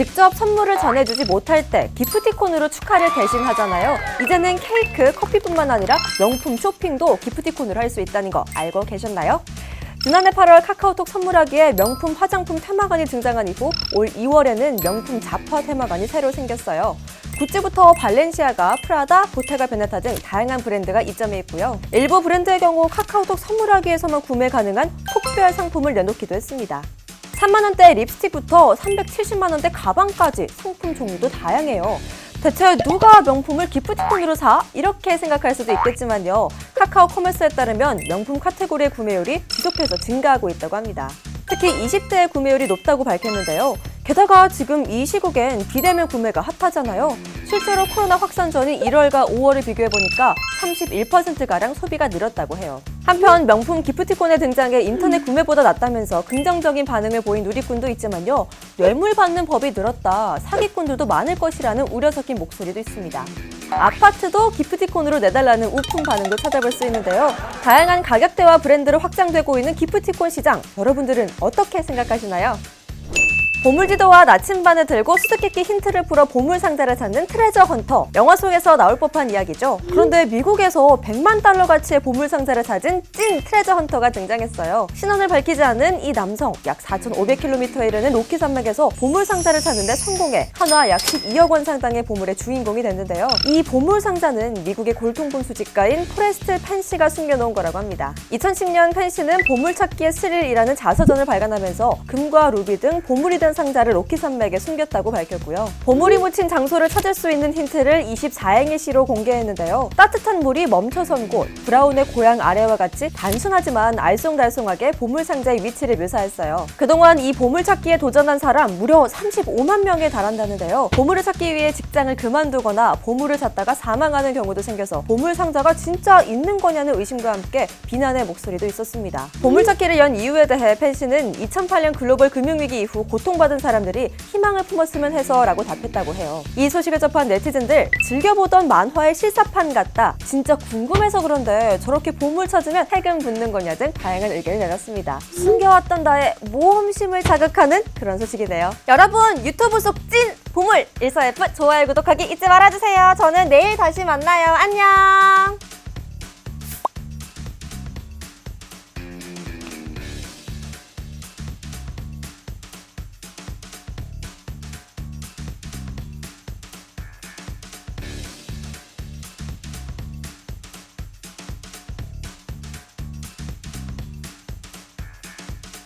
직접 선물을 전해주지 못할 때 기프티콘으로 축하를 대신하잖아요. 이제는 케이크, 커피뿐만 아니라 명품 쇼핑도 기프티콘으로 할 수 있다는 거 알고 계셨나요? 지난해 8월 카카오톡 선물하기에 명품 화장품 테마관이 등장한 이후 올 2월에는 명품 잡화 테마관이 새로 생겼어요. 구찌부터 발렌시아가, 프라다, 보테가 베네타 등 다양한 브랜드가 입점해 있고요. 일부 브랜드의 경우 카카오톡 선물하기에서만 구매 가능한 특별 상품을 내놓기도 했습니다. 3만 원대 립스틱부터 370만 원대 가방까지 상품 종류도 다양해요. 대체 누가 명품을 기프티콘으로 사? 이렇게 생각할 수도 있겠지만요. 카카오 커머스에 따르면 명품 카테고리의 구매율이 지속해서 증가하고 있다고 합니다. 특히 20대의 구매율이 높다고 밝혔는데요. 게다가 지금 이 시국엔 비대면 구매가 핫하잖아요. 실제로 코로나 확산 전인 1월과 5월을 비교해보니까 31%가량 소비가 늘었다고 해요. 한편 명품 기프티콘의 등장에 인터넷 구매보다 낫다면서 긍정적인 반응을 보인 누리꾼도 있지만요. 뇌물 받는 법이 늘었다. 사기꾼들도 많을 것이라는 우려 섞인 목소리도 있습니다. 아파트도 기프티콘으로 내달라는 우픈 반응도 찾아볼 수 있는데요. 다양한 가격대와 브랜드로 확장되고 있는 기프티콘 시장, 여러분들은 어떻게 생각하시나요? 보물지도와 나침반을 들고 수수께끼 힌트를 풀어 보물 상자를 찾는 트레저 헌터. 영화 속에서 나올 법한 이야기죠. 그런데 미국에서 100만 달러 가치의 보물 상자를 찾은 찐 트레저 헌터가 등장했어요. 신원을 밝히지 않은 이 남성 약 4,500km에 이르는 로키 산맥에서 보물 상자를 찾는데 성공해 한화 약 12억 원 상당의 보물의 주인공이 됐는데요. 이 보물 상자는 미국의 골동품 수집가인 포레스트 펜시가 숨겨놓은 거라고 합니다. 2010년 펜시는 보물찾기의 스릴이라는 자서전을 발간하면서 금과 루비 등 보물이 된 상자를 로키 산맥에 숨겼다고 밝혔고요. 보물이 묻힌 장소를 찾을 수 있는 힌트를 24행의 시로 공개했는데요. 따뜻한 물이 멈춰선 곳, 브라운의 고향 아래와 같이 단순하지만 알쏭달쏭하게 보물 상자의 위치를 묘사했어요. 그동안 이 보물 찾기에 도전한 사람 무려 35만 명에 달한다는데요. 보물을 찾기 위해 직장을 그만두거나 보물을 찾다가 사망하는 경우도 생겨서 보물 상자가 진짜 있는 거냐는 의심과 함께 비난의 목소리도 있었습니다. 보물 찾기를 연 이유에 대해 펜시는 2008년 글로벌 금융위기 이후 고통 받은 사람들이 희망을 품었으면 해서라고 답했다고 해요. 이 소식을 접한 네티즌들 즐겨보던 만화의 실사판 같다. 진짜 궁금해서 그런데 저렇게 보물 찾으면 해금 붙는 거냐 등 다양한 의견을 내놨습니다. 숨겨왔던 나의 모험심을 자극하는 그런 소식이네요. 여러분 유튜브 속 찐 보물 일서F 좋아요 구독하기 잊지 말아주세요. 저는 내일 다시 만나요. 안녕.